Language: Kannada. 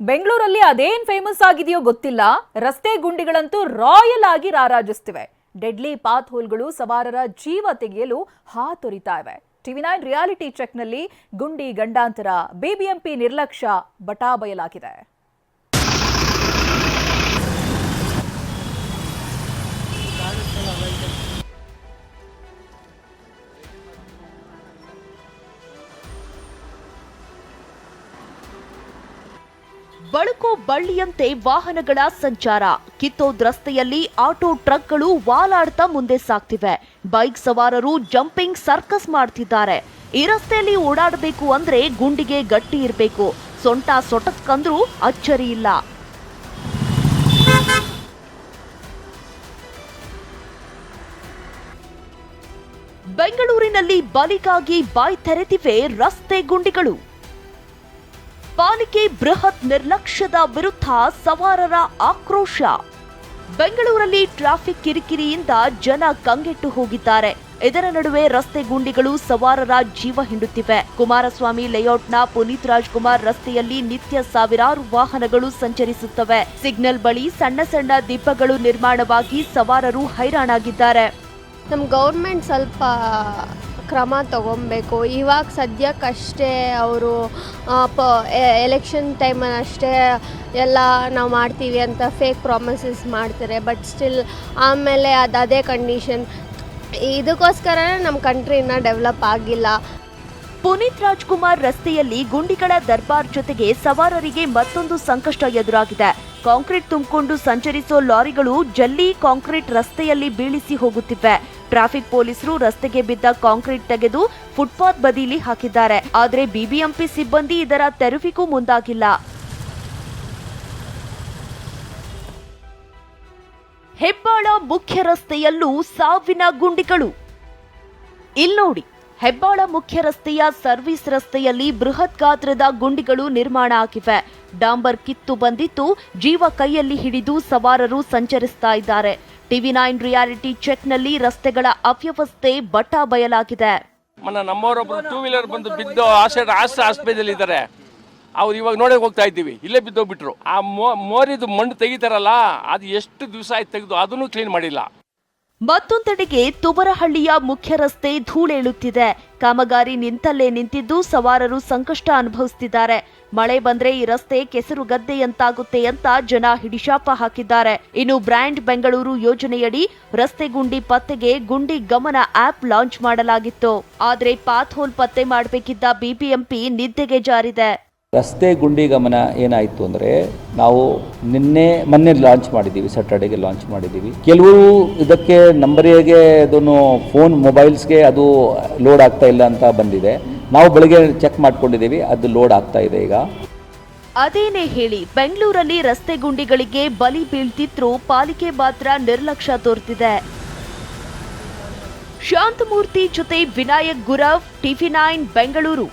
ಬೆಂಗಳೂರಲ್ಲಿ ಅದೇನ್ ಫೇಮಸ್ ಆಗಿದೆಯೋ ಗೊತ್ತಿಲ್ಲ. ರಸ್ತೆ ಗುಂಡಿಗಳಂತೂ ರಾಯಲ್ ಆಗಿ ರಾರಾಜಿಸ್ತಿವೆ. ಡೆಡ್ಲಿ ಪಾತ್ ಹೋಲ್ಗಳು ಸವಾರರ ಜೀವ ತೆಗೆಯಲು ಹಾತೊರಿತಾ ಇವೆ. ಟಿವಿ ನೈನ್ ರಿಯಾಲಿಟಿ ಚೆಕ್ನಲ್ಲಿ ಗುಂಡಿ ಗಂಡಾಂತರ, ಬಿಬಿಎಂಪಿ ನಿರ್ಲಕ್ಷ್ಯ ಬಟಾ ಬಳುಕು ಬಳ್ಳಿಯಂತೆ ವಾಹನಗಳ ಸಂಚಾರ. ಕಿತ್ತೋದ್ ರಸ್ತೆಯಲ್ಲಿ ಆಟೋ ಟ್ರಕ್ಗಳು ವಾಲಾಡ್ತಾ ಮುಂದೆ ಸಾಗ್ತಿವೆ. ಬೈಕ್ ಸವಾರರು ಜಂಪಿಂಗ್ ಸರ್ಕಸ್ ಮಾಡ್ತಿದ್ದಾರೆ. ಈ ರಸ್ತೆಯಲ್ಲಿ ಓಡಾಡಬೇಕು ಅಂದ್ರೆ ಗುಂಡಿಗೆ ಗಟ್ಟಿ ಇರಬೇಕು. ಸೊಂಟ ಸೊಟಕ್ಕಂದ್ರೂ ಅಚ್ಚರಿ ಇಲ್ಲ. ಬೆಂಗಳೂರಿನಲ್ಲಿ ಬಲಿಗಾಗಿ ಬಾಯ್ ತೆರೆದಿವೆ ರಸ್ತೆ ಗುಂಡಿಗಳು. ಪಾಲಿಕೆ ಬೃಹತ್ ನಿರ್ಲಕ್ಷ್ಯದ ವಿರುದ್ಧ ಸವಾರರ ಆಕ್ರೋಶ. ಬೆಂಗಳೂರಲ್ಲಿ ಟ್ರಾಫಿಕ್ ಕಿರಿಕಿರಿಯಿಂದ ಜನ ಕಂಗೆಟ್ಟು ಹೋಗಿದ್ದಾರೆ. ಇದರ ನಡುವೆ ರಸ್ತೆ ಗುಂಡಿಗಳು ಸವಾರರ ಜೀವ ಹಿಂಡುತ್ತಿವೆ. ಕುಮಾರಸ್ವಾಮಿ ಲೇಔಟ್ನ ಪುನೀತ್ ರಾಜ್ಕುಮಾರ್ ರಸ್ತೆಯಲ್ಲಿ ನಿತ್ಯ ಸಾವಿರಾರು ವಾಹನಗಳು ಸಂಚರಿಸುತ್ತವೆ. ಸಿಗ್ನಲ್ ಬಳಿ ಸಣ್ಣ ಸಣ್ಣ ದೀಪಗಳು ನಿರ್ಮಾಣವಾಗಿ ಸವಾರರು ಹೈರಾಣಾಗಿದ್ದಾರೆ. ನಮ್ಮ ಗೌರ್ಮೆಂಟ್ ಸ್ವಲ್ಪ ಕ್ರಮ ತಗೊಬೇಕು ಇವಾಗ ಸದ್ಯಕ್ಕಷ್ಟೇ ಅವರು ಪ ಎಲೆಕ್ಷನ್ ಟೈಮಲ್ಲಷ್ಟೇ ಎಲ್ಲ ನಾವು ಮಾಡ್ತೀವಿ ಅಂತ ಫೇಕ್ ಪ್ರಾಮಿಸಸ್ ಮಾಡ್ತಾರೆ. ಬಟ್ ಸ್ಟಿಲ್ ಆಮೇಲೆ ಅದು ಅದೇ ಕಂಡೀಷನ್ ಇದಕ್ಕೋಸ್ಕರನೇ ನಮ್ಮ ಕಂಟ್ರಿನ ಡೆವಲಪ್ ಆಗಿಲ್ಲ. ಪುನೀತ್ ರಾಜ್ಕುಮಾರ್ ರಸ್ತೆಯಲ್ಲಿ ಗುಂಡಿಗಳ ದರ್ಬಾರ್ ಜೊತೆಗೆ ಸವಾರರಿಗೆ ಮತ್ತೊಂದು ಸಂಕಷ್ಟ ಎದುರಾಗಿದೆ. ಕಾಂಕ್ರೀಟ್ ತುಂಬಿಕೊಂಡು ಸಂಚರಿಸೋ ಲಾರಿಗಳು ಜಲ್ಲಿ ಕಾಂಕ್ರೀಟ್ ರಸ್ತೆಯಲ್ಲಿ ಬೀಳಿಸಿ ಹೋಗುತ್ತಿವೆ. ಟ್ರಾಫಿಕ್ ಪೊಲೀಸರು ರಸ್ತೆಗೆ ಬಿದ್ದ ಕಾಂಕ್ರೀಟ್ ತೆಗೆದು ಫುಟ್ಪಾತ್ ಬದಿಲಿ ಹಾಕಿದ್ದಾರೆ. ಆದರೆ ಬಿಬಿಎಂಪಿ ಸಿಬ್ಬಂದಿ ಇದರ ತೆರವಿಗೂ ಮುಂದಾಗಿಲ್ಲ. ಹೆಬ್ಬಾಳ ಮುಖ್ಯ ರಸ್ತೆಯಲ್ಲೂ ಸಾವಿನ ಗುಂಡಿಗಳು. ಇಲ್ನೋಡಿ. ಹೆಬ್ಬಾಳ ಮುಖ್ಯ ರಸ್ತೆಯ ಸರ್ವಿಸ್ ರಸ್ತೆಯಲ್ಲಿ ಬೃಹತ್ ಗಾತ್ರದ ಗುಂಡಿಗಳು ನಿರ್ಮಾಣ ಆಗಿವೆ. ಡಾಂಬರ್ ಕಿತ್ತು ಬಂದಿದ್ದು ಜೀವ ಕೈಯಲ್ಲಿ ಹಿಡಿದು ಸವಾರರು ಸಂಚರಿಸ್ತಾ ಇದ್ದಾರೆ. ಟಿವಿ ನೈನ್ ರಿಯಾಲಿಟಿ ಚೆಕ್ನಲ್ಲಿ ರಸ್ತೆಗಳ ಅವ್ಯವಸ್ಥೆ ಬಟಾ ಬಯಲಾಗಿದೆ. ಮೊನ್ನೆ ನಮ್ಮವರೊಬ್ರು ಟೂ ವೀಲರ್ ಬಂದು ಬಿದ್ದು ಆಸ್ಪತ್ರೆಯಲ್ಲಿ ಇದ್ದಾರೆ. ಅವ್ರು ಇವಾಗ ನೋಡಕ್ ಹೋಗ್ತಾ ಇದ್ದೀವಿ. ಇಲ್ಲೇ ಬಿದ್ದೋಗ್ಬಿಟ್ರು. ಆ ಮೋರಿದು ಮಣ್ಣು ತೆಗಿತಾರಲ್ಲ, ಅದು ಎಷ್ಟು ದಿವಸ ಆಯ್ತು ತೆಗೆದು ಅದನ್ನು ಕ್ಲೀನ್ ಮಾಡಿಲ್ಲ. ಮತ್ತೊಂದೆಡೆಗೆ ತುಬರಹಳ್ಳಿಯ ಮುಖ್ಯ ರಸ್ತೆ ಧೂಳೇಳುತ್ತಿದೆ. ಕಾಮಗಾರಿ ನಿಂತಲ್ಲೇ ನಿಂತಿದ್ದು ಸವಾರರು ಸಂಕಷ್ಟ ಅನುಭವಿಸುತ್ತಿದ್ದಾರೆ ಮಳೆ ಬಂದ್ರೆ ಈ ರಸ್ತೆ ಕೆಸರು ಗದ್ದೆಯಂತಾಗುತ್ತೆ ಅಂತ ಜನ ಹಿಡಿಶಾಪ ಹಾಕಿದ್ದಾರೆ. ಇನ್ನು ಬ್ರ್ಯಾಂಡ್ ಬೆಂಗಳೂರು ಯೋಜನೆಯಡಿ ರಸ್ತೆ ಗುಂಡಿ ಪತ್ತೆಗೆ ಗುಂಡಿ ಗಮನ ಆಪ್ ಲಾಂಚ್ ಮಾಡಲಾಗಿತ್ತು. ಆದರೆ ಪಾತ್ ಹೋಲ್ ಪತ್ತೆ ಮಾಡಬೇಕಿದ್ದ ಬಿಬಿಎಂಪಿ ನಿದ್ದೆಗೆ ಜಾರಿದೆ. ರಸ್ತೆ ಗುಂಡಿ ಗಮನ ಏನಾಯಿತು ಅಂದರೆ ನಾವು ನಿನ್ನೆ ಮೊನ್ನೆ ಲಾಂಚ್ ಮಾಡಿದ್ದೀವಿ ಸ್ಯಾಟರ್ಡೇಗೆ ಲಾಂಚ್ ಮಾಡಿದ್ದೀವಿ. ಕೆಲವರು ಇದಕ್ಕೆ ನಂಬರಿಗೆ ಅದನ್ನು ಫೋನ್ ಮೊಬೈಲ್ಸ್ಗೆ ಅದು ಲೋಡ್ ಆಗ್ತಾ ಇಲ್ಲ ಅಂತ ಬಂದಿದೆ. ನಾವು ಬೆಳಗ್ಗೆ ಚೆಕ್ ಮಾಡ್ಕೊಂಡಿದ್ದೀವಿ, ಅದು ಲೋಡ್ ಆಗ್ತಾ ಇದೆ ಈಗ. ಅದೇನೇ ಹೇಳಿ, ಬೆಂಗಳೂರಲ್ಲಿ ರಸ್ತೆ ಗುಂಡಿಗಳಿಗೆ ಬಲಿ ಬೀಳ್ತಿದ್ರು, ಪಾಲಿಕೆ ಮಾತ್ರ ನಿರ್ಲಕ್ಷ್ಯ ತೋರ್ತಿದೆ. ಶಾಂತಮೂರ್ತಿ ಜೊತೆ ವಿನಾಯಕ್ ಗುರವ್, ಟಿವಿ ನೈನ್, ಬೆಂಗಳೂರು.